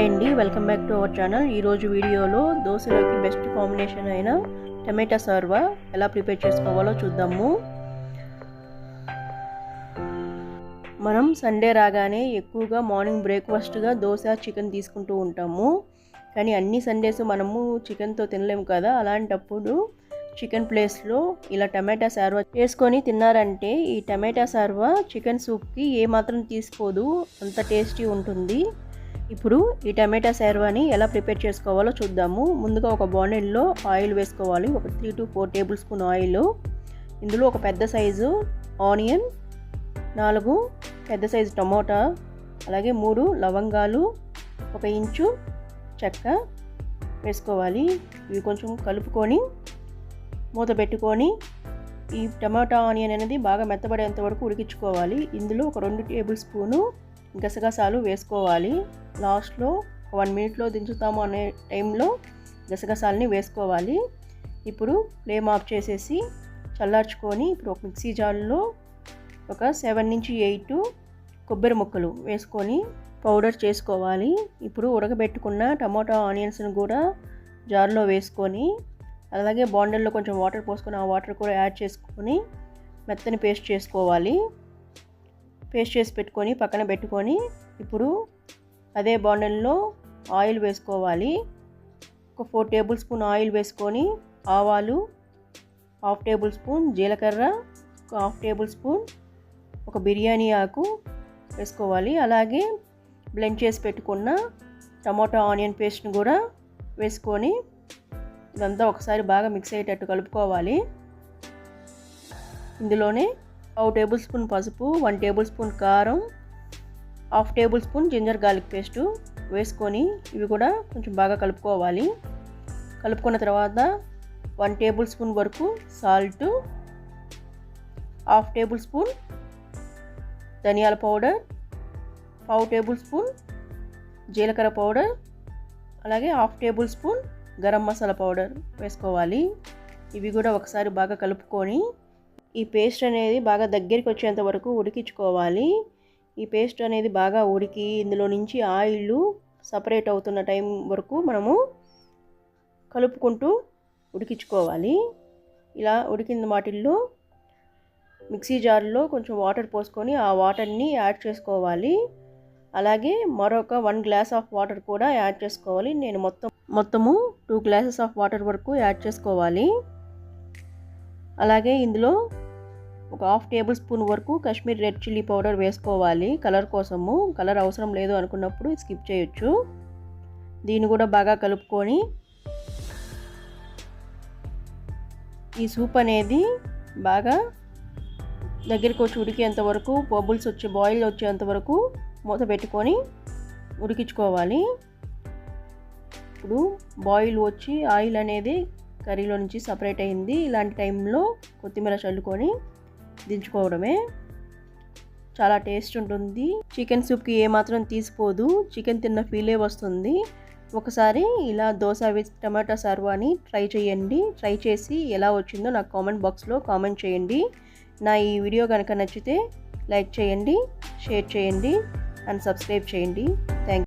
Hi అండి. Welcome back to our channel. ఈరోజు వీడియోలో దోశలోకి బెస్ట్ కాంబినేషన్ అయిన టమాటా సర్వా ఎలా ప్రిపేర్ చేసుకోవాలో చూద్దాము. మనం సండే రాగానే ఎక్కువగా మార్నింగ్ బ్రేక్ఫాస్ట్గా దోశ చికెన్ తీసుకుంటూ ఉంటాము. కానీ అన్ని సండేస్ మనము చికెన్తో తినలేము కదా. అలాంటప్పుడు చికెన్ ప్లేస్లో ఇలా టమాటా సార్వా చేసుకొని తిన్నారంటే ఈ టమాటా సార్వా చికెన్ సూప్కి ఏమాత్రం తీసుకోదు అంత టేస్టీ ఉంటుంది. ఇప్పుడు ఈ టమాటా శార్వాని ఎలా ప్రిపేర్ చేసుకోవాలో చూద్దాము. ముందుగా ఒక బాండిల్లో ఆయిల్ వేసుకోవాలి. ఒక three to four tablespoon oil. ఇందులో ఒక పెద్ద సైజు ఆనియన్ నాలుగు పెద్ద సైజు టమోటా అలాగే మూడు లవంగాలు ఒక ఇంచు చెక్క వేసుకోవాలి. ఇవి కొంచెం కలుపుకొని మూత పెట్టుకొని ఈ టమాటా ఆనియన్ అనేది బాగా మెత్తబడేంత వరకు ఉడికించుకోవాలి. ఇందులో ఒక రెండు టేబుల్ స్పూను గసగసాలు వేసుకోవాలి. లాస్ట్లో వన్ మినిట్లో దించుతాము అనే టైంలో గసగసాలని వేసుకోవాలి. ఇప్పుడు ఫ్లేమ్ ఆఫ్ చేసేసి చల్లార్చుకొని ఇప్పుడు ఒక మిక్సీ జార్లో ఒక సెవెన్ నుంచి ఎయిట్ కొబ్బరి ముక్కలు వేసుకొని పౌడర్ చేసుకోవాలి. ఇప్పుడు ఉడకబెట్టుకున్న టమాటా ఆనియన్స్ని కూడా జార్లో వేసుకొని అలాగే బాండల్లో కొంచెం వాటర్ పోసుకొని ఆ వాటర్ కూడా యాడ్ చేసుకొని మెత్తని పేస్ట్ చేసుకోవాలి. పేస్ట్ చేసి పెట్టుకొని పక్కన పెట్టుకొని ఇప్పుడు అదే బాండల్లో ఆయిల్ వేసుకోవాలి. ఒక ఫోర్ టేబుల్ స్పూన్ ఆయిల్ వేసుకొని ఆవాలు హాఫ్ టేబుల్ స్పూన్ జీలకర్ర ఒక హాఫ్ టేబుల్ స్పూన్ ఒక బిర్యానీ ఆకు వేసుకోవాలి. అలాగే బ్లెండ్ చేసి పెట్టుకున్న టమాటా ఆనియన్ పేస్ట్ని కూడా వేసుకొని ఇదంతా ఒకసారి బాగా మిక్స్ అయ్యేటట్టు కలుపుకోవాలి. ఇందులోనే పావు టేబుల్ స్పూన్ పసుపు వన్ టేబుల్ స్పూన్ కారం half tablespoon ginger garlic paste వేసుకొని ఇవి కూడా కొంచెం బాగా కలుపుకోవాలి. కలుపుకున్న తర్వాత వన్ టేబుల్ స్పూన్ వరకు సాల్ట్ హాఫ్ టేబుల్ స్పూన్ ధనియాల పౌడర్ పావు టేబుల్ స్పూన్ జీలకర్ర పౌడర్ అలాగే half tablespoon garam masala powder వేసుకోవాలి. ఇవి కూడా ఒకసారి బాగా కలుపుకొని ఈ పేస్ట్ అనేది బాగా దగ్గరికి వచ్చేంత వరకు ఉడికించుకోవాలి. ఈ పేస్ట్ అనేది బాగా ఉడికి ఇందులో నుంచి ఆయిల్ సపరేట్ అవుతున్న టైం వరకు మనము కలుపుకుంటూ ఉడికించుకోవాలి. ఇలా ఉడికిన వాటిల్లో మిక్సీ జార్లో కొంచెం వాటర్ పోసుకొని ఆ వాటర్ని యాడ్ చేసుకోవాలి. అలాగే మరొక వన్ గ్లాస్ ఆఫ్ వాటర్ కూడా యాడ్ చేసుకోవాలి. నేను మొత్తం మొత్తము టూ గ్లాసెస్ ఆఫ్ వాటర్ వరకు యాడ్ చేసుకోవాలి. అలాగే ఇందులో ఒక హాఫ్ టేబుల్ స్పూన్ వరకు కాశ్మీర్ రెడ్ చిల్లీ పౌడర్ వేసుకోవాలి. కలర్ కోసము. కలర్ అవసరం లేదు అనుకున్నప్పుడు స్కిప్ చేయొచ్చు. దీన్ని కూడా బాగా కలుపుకొని ఈ సూప్ అనేది బాగా దగ్గరికి వచ్చి ఉడికేంత వరకు బబుల్స్ వచ్చి బాయిల్ వచ్చేంత వరకు మూత పెట్టుకొని ఉడికించుకోవాలి. ఇప్పుడు బాయిల్ వచ్చి ఆయిల్ అనేది కర్రీలో నుంచి సపరేట్ అయింది. ఇలాంటి టైంలో కొత్తిమీర చల్లుకొని దించుకోవడమే. చాలా టేస్ట్ ఉంటుంది. చికెన్ సూప్కి ఏమాత్రం తీసిపోదు. చికెన్ తిన్న ఫీలే వస్తుంది. ఒకసారి ఇలా దోశ విత్ టమాటా సర్వాని ట్రై చేయండి. ట్రై చేసి ఎలా వచ్చిందో నాకు కామెంట్ బాక్స్లో కామెంట్ చేయండి. నా ఈ వీడియో కనుక నచ్చితే లైక్ చేయండి షేర్ చేయండి అండ్ సబ్స్క్రైబ్ చేయండి.